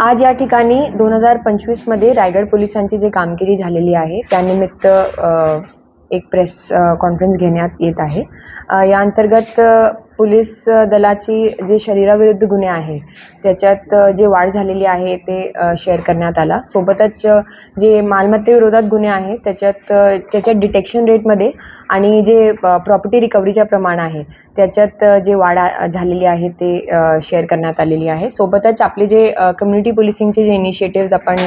आज या ठिकाणी दोन हजार पंचवीसमध्ये रायगड पोलिसांची जी कामगिरी झालेली आहे त्यानिमित्त एक प्रेस कॉन्फरन्स घेण्यात येत आहे. या अंतर्गत पोलीस दलाची जे शरीराविरुद्ध गुन्हे आहे त्याच्यात जे वाढ झालेली आहे ते शेअर करण्यात आला. सोबतच जे मालमत्तेविरोधात गुन्हे आहेत त्याच्यात त्याच्यात डिटेक्शन रेटमध्ये आणि जे प्रॉपर्टी रिकव्हरीच्या प्रमाण आहे त्याच्यात जे वाढ झालेली आहे ते शेअर करण्यात आलेली आहे. सोबतच आपले जे कम्युनिटी पोलिसिंगचे जे इनिशिएटिव्ज आपण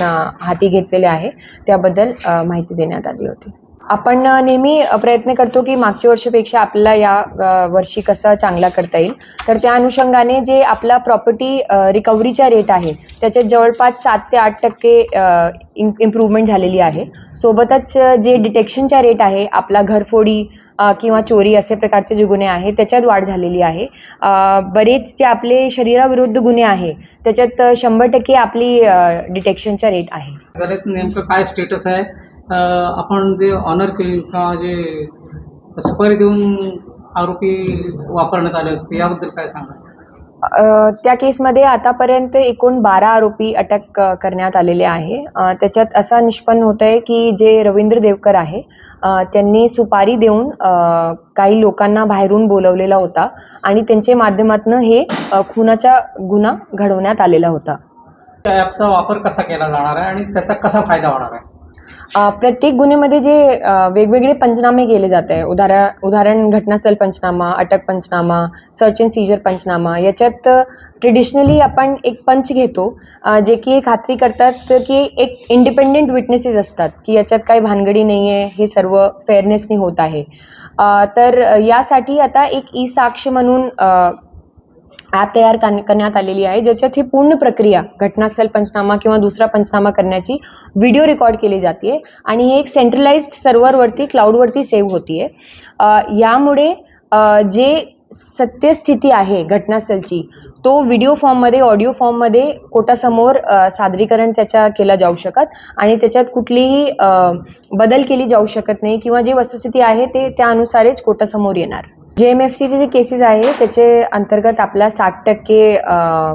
हाती घेतलेले आहे त्याबद्दल माहिती देण्यात आली होती. आपण नेहमी प्रयत्न करतो की मागच्या वर्षीपेक्षा आपल्याला या वर्षी कसा चांगला करता येईल. तर त्या अनुषंगाने जे आपला प्रॉपर्टी रिकव्हरीचा रेट आहे त्याच्यात जवळपास सात ते आठ टक्के इम्प्रूव्हमेंट झालेली आहे. सोबतच जे डिटेक्शनचा रेट आहे आपला घरफोडी किंवा चोरी असे प्रकारचे जे गुन्हे आहेत त्याच्यात वाढ झालेली आहे. बरेच जे आपले शरीराविरुद्ध गुन्हे आहे त्याच्यात शंभर टक्के आपली डिटेक्शनचा रेट आहे. नेमकं काय स्टेटस आहे? आपण जे ऑनर केली किंवा जे सुपारी देऊन आरोपी वापरण्यात आले होते याबद्दल काय सांगा त्या केसमध्ये आतापर्यंत एकूण बारा आरोपी अटक करण्यात आलेले आहे. त्याच्यात असा निष्पन्न होत आहे की जे रवींद्र देवकर आहे त्यांनी सुपारी देऊन काही लोकांना बाहेरून बोलवलेला होता आणि त्यांच्या माध्यमातून हे खुनाचा गुन्हा घडवण्यात आलेला होता. त्या ॲपचा वापर कसा केला जाणार आहे आणि त्याचा कसा फायदा होणार आहे? प्रत्येक गुन्ह्यामध्ये जे वेगवेगळे पंचनामे केले जात आहे उदाहरण उदाहरण घटनास्थल पंचनामा अटक पंचनामा सर्च अँड सीजर पंचनामा याच्यात ट्रेडिशनली आपण एक पंच घेतो जे की खात्री करतात की एक इंडिपेंडेंट विटनेसेस असतात की याच्यात काही भानगडी नाही आहे हे सर्व फेअरनेसनी होत आहे. तर यासाठी आता एक ई साक्ष म्हणून ॲप तयार कर करण्यात आलेली आहे ज्याच्यात ही पूर्ण प्रक्रिया घटनास्थल पंचनामा किंवा दुसरा पंचनामा करण्याची व्हिडिओ रेकॉर्ड केली जाते. आणि हे एक सेंट्रलाइज्ड सर्व्हरवरती क्लाउडवरती सेव्ह होती आहे यामुळे जे सत्यस्थिती आहे घटनास्थळची तो व्हिडिओ फॉर्ममध्ये ऑडिओ फॉर्ममध्ये कोर्टासमोर सादरीकरण त्याच्या केला जाऊ शकत आणि त्याच्यात कुठलीही बदल केली जाऊ शकत नाही किंवा जे वस्तुस्थिती आहे ते त्यानुसारच कोर्टासमोर येणार. जे एम एफ सीचे जे केसेस आहे त्याचे अंतर्गत आपला साठ टक्के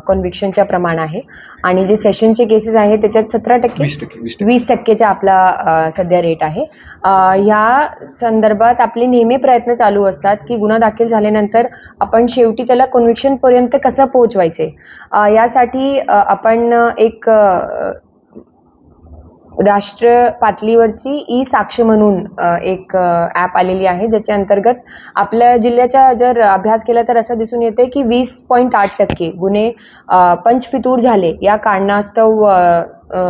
कॉन्व्हिक्शनच्या प्रमाण आहे. आणि जे सेशनचे केसेस आहे त्याच्यात सतरा टक्के वीस टक्के वीस टक्के. वीस टक्केचा आपला सध्या रेट आहे. ह्या संदर्भात आपले नेहमी प्रयत्न चालू असतात की गुन्हा दाखल झाल्यानंतर आपण शेवटी त्याला कन्व्हिक्शनपर्यंत कसं पोहोचवायचे? यासाठी आपण एक राष्ट्र पातळीवरची ई साक्ष म्हणून एक ॲप आलेली आहे ज्याच्या अंतर्गत आपल्या जिल्ह्याचा जर अभ्यास केला तर असं दिसून येते की वीस पॉईंट आठ टक्के गुन्हे पंचफितूर झाले या कारणास्तव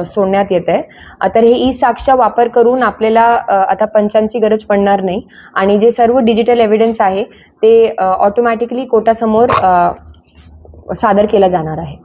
सोडण्यात येत आहे तर हे ई साक्षचा वापर करून आपल्याला आता पंचांची गरज पडणार नाही. आणि जे सर्व डिजिटल एव्हिडन्स आहे ते ऑटोमॅटिकली कोर्टासमोर सादर केला जाणार आहे.